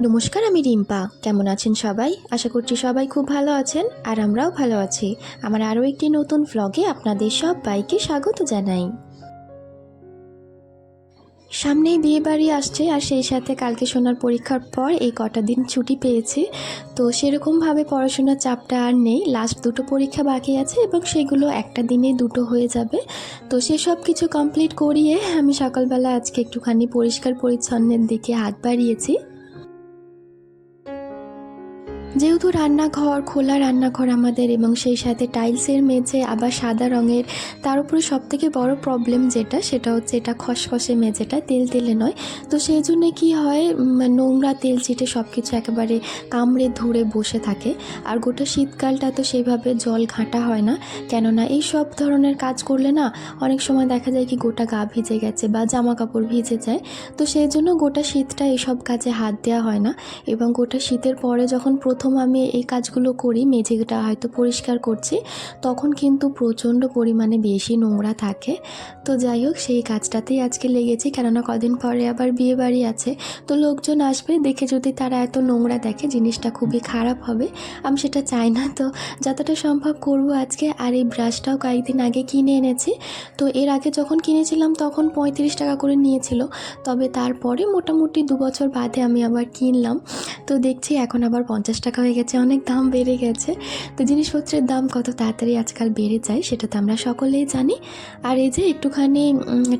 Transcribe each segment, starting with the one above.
নমস্কার, আমি রিম্পা। কেমন আছেন সবাই? আশা করছি সবাই খুব ভালো আছেন আর আমরাও ভালো আছি। আমার আরও একটি নতুন ভ্লগে আপনাদের সবাইকে স্বাগত জানাই। সামনেই বিয়ে বাড়ি আসছে আর সেই সাথে কালকে সোনার পরীক্ষার পর এই কটা দিন ছুটি পেয়েছি। তো সেরকমভাবে পড়াশোনার চাপটা আর নেই। লাস্ট দুটো পরীক্ষা বাকি আছে এবং সেগুলো একটা দিনে দুটো হয়ে যাবে। তো সেসব কিছু কমপ্লিট করিয়ে আমি সকালবেলা আজকে একটুখানি পরিষ্কার পরিচ্ছন্নের দিকে হাত বাড়িয়েছি। যেহেতু রান্নাঘর, খোলা রান্নাঘর আমাদের এবং সেই সাথে টাইলসের মেঝে আবার সাদা রঙের, তার উপরে সবথেকে বড় প্রবলেম যেটা, সেটা হচ্ছে এটা খসখসে মেঝেটা, তেল তেলে নয়। তো সেই জন্যে কী হয় নোংরা তেল চিটে সব কিছু একেবারে কামড়ে ধরে বসে থাকে। আর গোটা শীতকালটা তো সেইভাবে জল ঘাঁটা হয় না। কেননা এই সব ধরনের কাজ করলে না, অনেক সময় দেখা যায় কি গোটা গা ভিজে গেছে বা জামা কাপড় ভিজে যায়। তো সেই জন্য গোটা শীতটা এসব কাজে হাত দেওয়া হয় না। এবং গোটা শীতের পরে যখন প্রথম আমি এই কাজগুলো করি, মেঝেটা হয়তো পরিষ্কার করছি, তখন কিন্তু প্রচণ্ড পরিমাণে বেশি নোংরা থাকে। তো যাই হোক, সেই কাজটাতেই আজকে লেগেছি, কেননা কদিন পরে আবার বিয়ে বাড়ি আছে। তো লোকজন আসবে, দেখে যদি তারা এত নোংরা দেখে জিনিসটা খুবই খারাপ হবে, আমি সেটা চাই না। তো যতটা সম্ভব করব আজকে, আর এই ব্রাশটাও কয়েকদিন আগে কিনে এনেছি। তো এর আগে যখন কিনেছিলাম, তখন পঁয়ত্রিশ টাকা করে নিয়েছিল। তবে তারপরে মোটামুটি দু বছর বাদে আমি আবার কিনলাম। তো দেখছি এখন আবার পঞ্চাশ টাকা হয়ে গেছে, অনেক দাম বেড়ে গেছে। তো জিনিসপত্রের দাম কত তাড়াতাড়ি আজকাল বেড়ে যায় সেটা তো আমরা সকলেই জানি। আর এই যে একটুখানি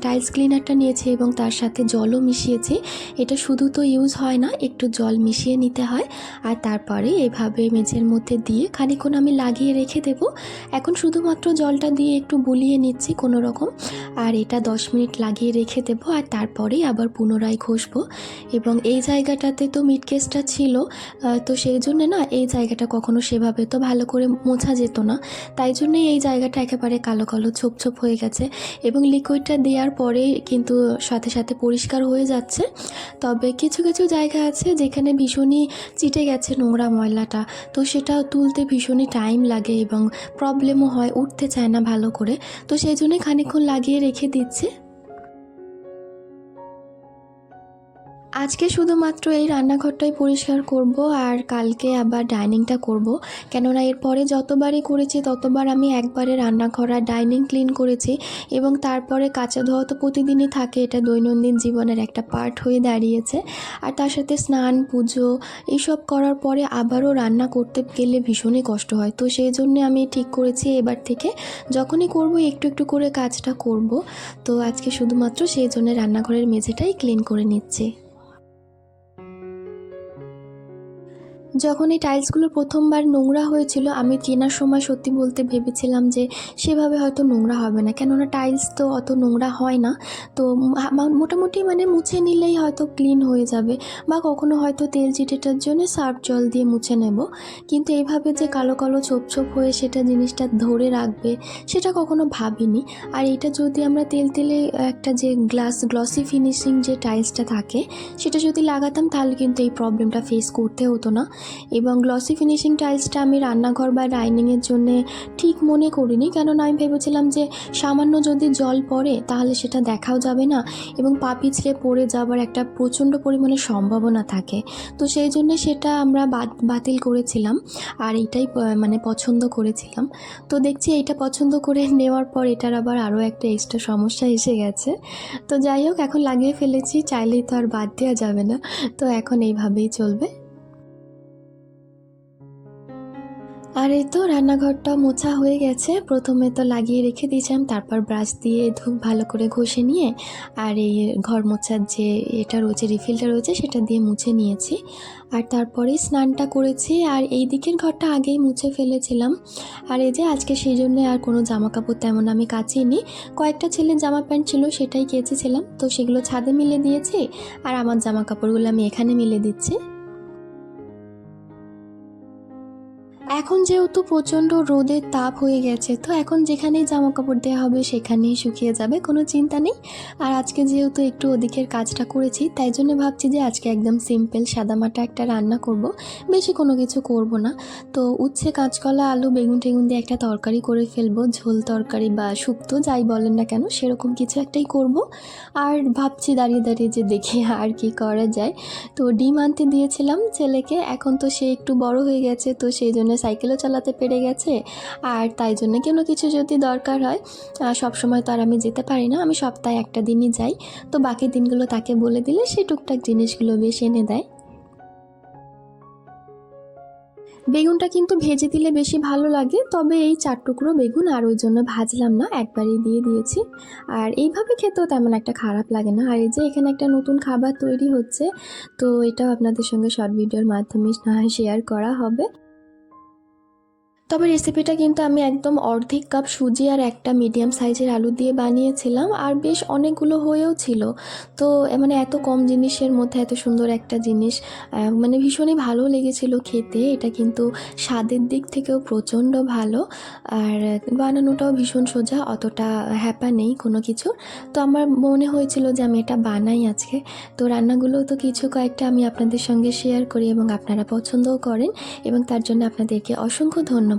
টাইলস ক্লিনারটা নিয়েছি এবং তার সাথে জলও মিশিয়েছি, এটা শুধু তো ইউজ হয় না, একটু জল মিশিয়ে নিতে হয়। আর তারপরে এভাবে মেঝের মধ্যে দিয়ে খানিক্ষণ আমি লাগিয়ে রেখে দেব। এখন শুধুমাত্র জলটা দিয়ে একটু বুলিয়ে নিচ্ছি কোনো রকম আর এটা দশ মিনিট লাগিয়ে রেখে দেবো আর তারপরেই আবার পুনরায় ঘষবো। এবং এই জায়গাটাতে তো মিট কেসটা ছিল তো সেই জন্য না, এই জায়গাটা কখনো সেভাবে তো ভালো করে মোছা যেত না। তাই জন্যই এই জায়গাটা একেবারে কালো কালো ছোপ ছোপ হয়ে গেছে এবং লিকুইডটা দেওয়ার পরে কিন্তু সাথে সাথে পরিষ্কার হয়ে যাচ্ছে। তবে কিছু কিছু জায়গা আছে যেখানে ভীষণই চিটে গেছে নোংরা ময়লাটা। তো সেটা তুলতে ভীষণই টাইম লাগে এবং প্রবলেমও হয়, উঠতে চায় না ভালো করে। তো সেই জন্যই খানিকক্ষণ লাগিয়ে রেখে দিচ্ছে। আজকে শুধুমাত্র এই রান্নাঘরটাই পরিষ্কার করব আর কালকে আবার ডাইনিংটা করব। কেননা এরপরে যতবারই করেছি ততবার আমি একবারে রান্নাঘর আর ডাইনিং ক্লিন করেছি এবং তারপরে কাঁচা ধোয়া তো প্রতিদিনই থাকে, এটা দৈনন্দিন জীবনের একটা পার্ট হয়ে দাঁড়িয়েছে। আর তার সাথে স্নান, পুজো এইসব করার পরে আবারও রান্না করতে গেলে ভীষণই কষ্ট হয়। তো সেই জন্যে আমি ঠিক করেছি এবার থেকে যখনই করব একটু একটু করে কাজটা করব। তো আজকে শুধুমাত্র সেই জন্য রান্নাঘরের মেঝেটাই ক্লিন করে নিচ্ছি। যখন এই টাইলসগুলো প্রথমবার নোংরা হয়েছিল, আমি কেনার সময় সত্যি বলতে ভেবেছিলাম যে সেভাবে হয়তো নোংরা হবে না। কেননা টাইলস তো অত নোংরা হয় না। তো মোটামুটি মানে মুছে নিলেই হয়তো ক্লিন হয়ে যাবে বা কখনো হয়তো তেল চিটেটার জন্য সার্ফ জল দিয়ে মুছে নেব। কিন্তু এইভাবে যে কালো কালো ছোপ ছোপ হয়ে সেটা জিনিসটা ধরে রাখবে, সেটা কখনো ভাবিনি। আর এটা যদি আমরা তেল তেলে একটা যে গ্লাস, গ্লসি ফিনিশিং যে টাইলসটা থাকে, সেটা যদি লাগাতাম তাহলে কিন্তু এই প্রবলেমটা ফেস করতে হতো না। এবং গ্লসি ফিনিশিং টাইলসটা আমি রান্নাঘর বা ডাইনিংয়ের জন্য ঠিক মনে করিনি। কেননা আমি ভেবেছিলাম যে সামান্য যদি জল পড়ে তাহলে সেটা দেখাও যাবে না এবং পা পিছলে পড়ে যাওয়ার একটা প্রচণ্ড পরিমাণে সম্ভাবনা থাকে। তো সেই জন্য সেটা আমরা বাতিল করেছিলাম আর এটাই মানে পছন্দ করেছিলাম। তো দেখছি এটা পছন্দ করে নেওয়ার পর এটার আবার আরও একটা এক্সট্রা সমস্যা এসে গেছে। তো যাই হোক, এখন লাগিয়ে ফেলেছি, চাইলেই তো আর বাদ দেওয়া যাবে না। তো এখন এইভাবেই চলবে। আর এই তো রান্নাঘরটা মোছা হয়ে গেছে। প্রথমে তো লাগিয়ে রেখে দিয়েছিলাম, তারপর ব্রাশ দিয়ে ধুপ ভালো করে ঘষে নিয়ে আর এই ঘর মোছার যে এটা রয়েছে রিফিলটা রয়েছে, সেটা দিয়ে মুছে নিয়েছি। আর তারপরেই স্নানটা করেছি আর এই দিকের ঘরটা আগেই মুছে ফেলেছিলাম। আর এই যে আজকে সেই জন্য আর কোনো জামা কাপড় তেমন আমি কাচিনি। কয়েকটা ছেলের জামা প্যান্ট ছিল, সেটাই কেচেছিলাম। তো সেগুলো ছাদে মিলে দিয়েছি আর আমার জামা কাপড়গুলো আমি এখানে মিলে দিচ্ছি। এখন যেহেতু প্রচণ্ড রোদের তাপ হয়ে গেছে, তো এখন যেখানেই জামা কাপড় দেওয়া হবে সেখানেই শুকিয়ে যাবে, কোনো চিন্তা নেই। আর আজকে যেহেতু একটু ওদিকের কাজটা করেছি, তাই জন্য ভাবছি যে আজকে একদম সিম্পল সাদামাটা একটা রান্না করব। বেশি কোনো কিছু করব না। তো উচ্ছে, কাঁচকলা, আলু, বেগুন টেগুন দিয়ে একটা তরকারি করে ফেলব, ঝোল তরকারি বা শুক্তো, যাই বলেন না কেন, সেরকম কিছু একটাই করব। আর ভাবছি দাঁড়িয়ে দাঁড়িয়ে যে দেখি আর কি করা যায়। তো ডিম আনতে দিয়েছিলাম ছেলেকে, এখন তো সে একটু বড় হয়ে গেছে, তো সেই জন্য সাইকেলও চালাতে পেরে গেছে। আর তাই জন্য কোনো কিছু যদি দরকার হয় সব সময় তো আর আমি যেতে পারি না, আমি সপ্তাহে একটা দিনই যাই। তো বাকি দিনগুলো তাকে বলে দিলে সে টুকটাক জিনিসগুলো বেশ এনে দেয়। বেগুনটা কিন্তু ভেজে দিলে বেশি ভালো লাগে, তবে এই চার টুকরো বেগুন আর ওই জন্য ভাজলাম না, একবারই দিয়ে দিয়েছি। আর এইভাবে খেতেও তেমন একটা খারাপ লাগে না। আর এই যে এখানে একটা নতুন খাবার তৈরি হচ্ছে, তো এটাও আপনাদের সঙ্গে শর্ট ভিডিওর মাধ্যমে শেয়ার করা হবে। তবে রেসিপিটা কিন্তু আমি একদম অর্ধেক কাপ সুজি আর একটা মিডিয়াম সাইজের আলু দিয়ে বানিয়েছিলাম, আর বেশ অনেকগুলো হয়েও ছিল। তো মানে এত কম জিনিসের মধ্যে এত সুন্দর একটা জিনিস মানে ভীষণই ভালো লেগেছিল খেতে। এটা কিন্তু স্বাদের দিক থেকেও প্রচণ্ড ভালো, আর বানানোটাও ভীষণ সোজা, অতটা হ্যাপা নেই কোনো কিছু। তো আমার মনে হয়েছিল যে আমি এটা বানাই আজকে। তো রান্নাগুলো তো কিছু কয়েকটা আমি আপনাদের সঙ্গে শেয়ার করি এবং আপনারা পছন্দও করেন এবং তার জন্য আপনাদেরকে অসংখ্য ধন্যবাদ।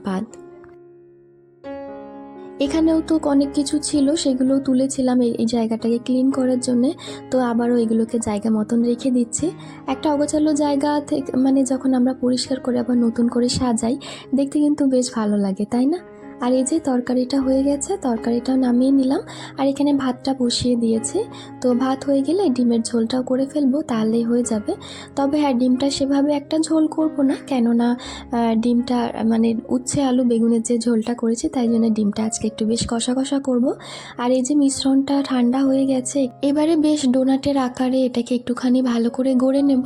এখানেও তো অনেক কিছু ছিল সেগুলো তুলেছিলাম এই জায়গাটাকে ক্লিন করার জন্যে। তো আবারও এগুলোকে জায়গা মতন রেখে দিচ্ছি। একটা অগোছালো জায়গা থেকে মানে যখন আমরা পরিষ্কার করে আবার নতুন করে সাজাই, দেখতে কিন্তু বেশ ভালো লাগে, তাই না? আর এই যে তরকারিটা হয়ে গেছে, তরকারিটা নামিয়ে নিলাম। আর এখানে ভাতটা বসিয়ে দিয়েছি। তো ভাত হয়ে গেলে ডিমের ঝোলটাও করে ফেলব, তাহলেই হয়ে যাবে। তবে হ্যাঁ ডিমটা সেভাবে একটা ঝোল করব না, কেননা ডিমটা মানে উচ্ছে আলু বেগুনের যে ঝোলটা করেছি, তাই জন্য ডিমটা আজকে একটু বেশ কষা কষা করব। আর এই যে মিশ্রণটা ঠান্ডা হয়ে গেছে, এবারে বেশ ডোনাটের আকারে এটাকে একটুখানি ভালো করে গড়ে নেব।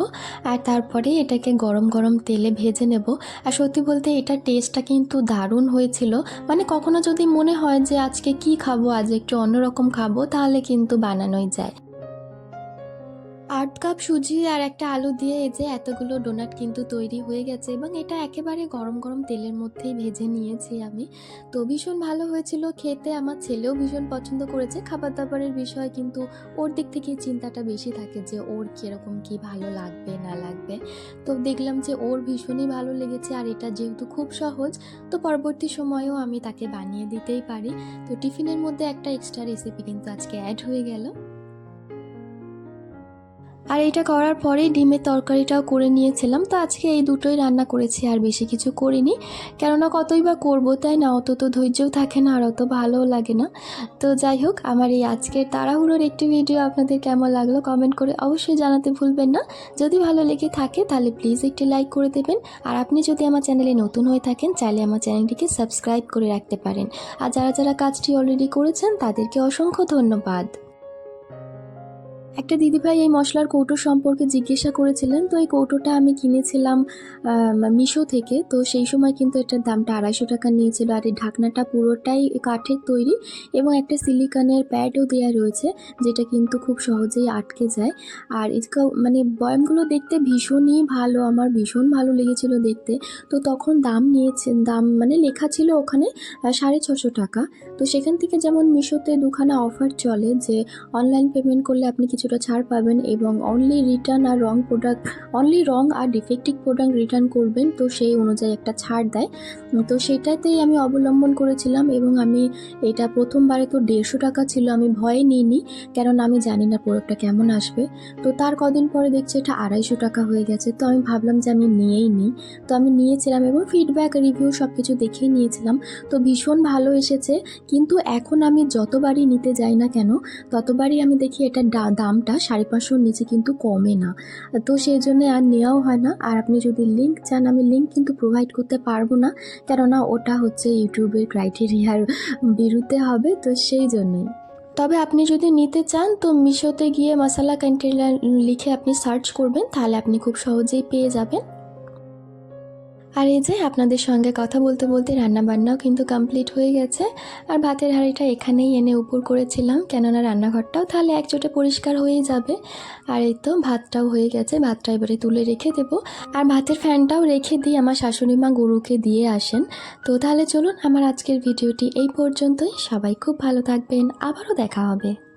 আর তারপরে এটাকে গরম গরম তেলে ভেজে নেব। আর সত্যি বলতে এটার টেস্টটা কিন্তু দারুণ হয়েছিল। মানে কখনো যদি মনে হয় যে আজকে কি খাব, আজ একটু অন্যরকম খাব, তাহলে কিন্তু বানানোই যায়। আট কাপ সুজি আর একটা আলু দিয়ে এই যে এতগুলো ডোনাট কিন্তু তৈরি হয়ে গেছে এবং এটা একেবারে গরম গরম তেলের মধ্যেই ভেজে নিয়েছি আমি। তো ভীষণ ভালো হয়েছিল, খেতে আমার ছেলেও ভীষণ পছন্দ করেছে। খাবার দাবারের বিষয়ে কিন্তু ওর দিক থেকে চিন্তাটা বেশি থাকে যে ওর কীরকম কি ভালো লাগবে, না লাগবে। তো দেখলাম যে ওর ভীষণই ভালো লেগেছে আর এটা যেহেতু খুব সহজ, তো পরবর্তী সময়েও আমি তাকে বানিয়ে দিতেই পারি। তো টিফিনের মধ্যে একটা এক্সট্রা রেসিপি কিন্তু আজকে অ্যাড হয়ে গেল। আর এটা করার পরেই ডিমের তরকারিটাও করে নিয়েছিলাম, তো আজকে এই দুটোই রান্না করেছি আর বেশি কিছু করিনি। কেননা কতই বা করব তাই না, অত তো ধৈর্যও থাকে না আর অত ভালোও লাগে না। তো যাই হোক, আমার এই আজকের তাড়াহুড়োর একটি ভিডিও আপনাদের কেমন লাগল কমেন্ট করে অবশ্যই জানাতে ভুলবেন না। যদি ভালো লেগে থাকে তাহলে প্লিজ একটি লাইক করে দেবেন। আর আপনি যদি আমার চ্যানেলে নতুন হয়ে থাকেন, চাইলে আমার চ্যানেলটিকে সাবস্ক্রাইব করে রাখতে পারেন। আর যারা যারা কাজটি অলরেডি করেছেন তাদেরকে অসংখ্য ধন্যবাদ। একটা দিদিভাই এই মশলার কৌটো সম্পর্কে জিজ্ঞাসা করেছিলেন, তো এই কৌটোটা আমি কিনেছিলাম মিশো থেকে, তো সেই সময় কিন্তু এটার দামটা আড়াইশো টাকা নিয়েছিল, আর এই ঢাকনাটা পুরোটাই কাঠের তৈরি এবং একটা সিলিকনের প্যাডও দেওয়া রয়েছে, যেটা কিন্তু খুব সহজেই আটকে যায়। আর এটা মানে বয়ামগুলো দেখতে ভীষণই ভালো, আমার ভীষণ ভালো লেগেছিল দেখতে। তো তখন দাম নিয়েছেন দাম মানে লেখা ছিল ওখানে সাড়ে ছশো টাকা। তো সেখান থেকে যেমন মিশোতে দুখানা অফার চলে যে, অনলাইন পেমেন্ট করলে আপনি কিছুটা ছাড় পাবেন এবং অনলি রিটার্ন আর রং প্রোডাক্ট অনলি রং আর ডিফেক্টিভ প্রোডাক্ট রিটার্ন করবেন। তো সেই অনুযায়ী একটা ছাড় দেয়। তো সেটাতেই আমি অবলম্বন করেছিলাম এবং আমি এটা প্রথমবারে তো দেড়শো টাকা ছিল, আমি ভয়ে নিইনি কারণ আমি জানি না প্রোডাক্টটা কেমন আসবে। তো তার কদিন পরে দেখছি এটা আড়াইশো টাকা হয়ে গেছে। তো আমি ভাবলাম যে আমি নিয়েই নিই। তো আমি নিয়েছিলাম এবং ফিডব্যাক রিভিউ সব কিছু দেখেই নিয়েছিলাম। তো ভীষণ ভালো এসেছে। কিন্তু এখন আমি যতবারই নিতে যাই না কেন, ততবারই আমি দেখি এটা দা- দামটা সাড়ে পাঁচশোর নিচে কিন্তু কমে না। তো সেই জন্য আর নেওয়াও হয় না। আর আপনি যদি লিঙ্ক চান, আমি লিঙ্ক কিন্তু প্রোভাইড করতে পারব না। কেননা ওটা হচ্ছে ইউটিউবের ক্রাইটেরিয়ার বিরুদ্ধে হবে, তো সেই জন্যই তবে আপনি যদি নিতে চান, তো মিশোতে গিয়ে মশালা কন্টেনার লিখে আপনি সার্চ করবেন, তাহলে আপনি খুব সহজেই পেয়ে যাবেন। আর এই যে আপনাদের সঙ্গে কথা বলতে বলতে রান্নাবান্নাও কিন্তু কমপ্লিট হয়ে গেছে। আর ভাতের হাঁড়িটা এখানেই এনে উপর করেছিলাম। কেননা রান্নাঘরটাও তাহলে একচোটে পরিষ্কার হয়েই যাবে। আর এই তো ভাতটাও হয়ে গেছে, ভাতটা এবারে তুলে রেখে দেবো। আর ভাতের ফ্যানটাও রেখে দিয়ে আমার শাশুড়ি মা গরুকে দিয়ে আসেন। তো তাহলে চলুন, আমার আজকের ভিডিওটি এই পর্যন্তই। সবাই খুব ভালো থাকবেন। আবারও দেখা হবে।